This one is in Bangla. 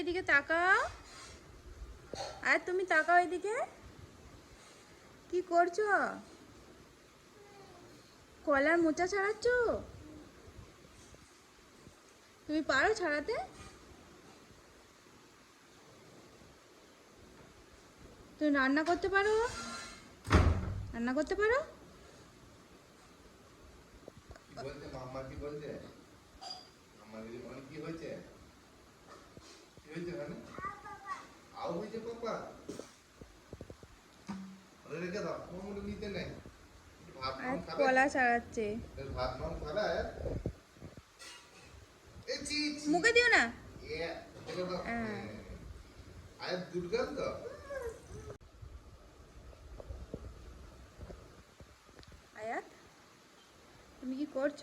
এদিকে তাকাও। আর তুমি তাকাও এদিকে। কি করছ? কলার মোচা ছাড়াচ্ছ? তুমি পারো ছাড়াতে? তুমি রান্না করতে পারো? রান্না করতে পারো? কি বলছে? মাম্মা কি বলছে মাম্মা দিদি মানে কি হয়েছে কি হয়েছে মানে আও হয়েছে পাপা। রেখে দাও নিতে নেই। কলা ছাড়াচ্ছে। ভাত। মুখে দিও না। হ্যাঁ। আয় দুর্গা আয়াত তুমি কি করছ?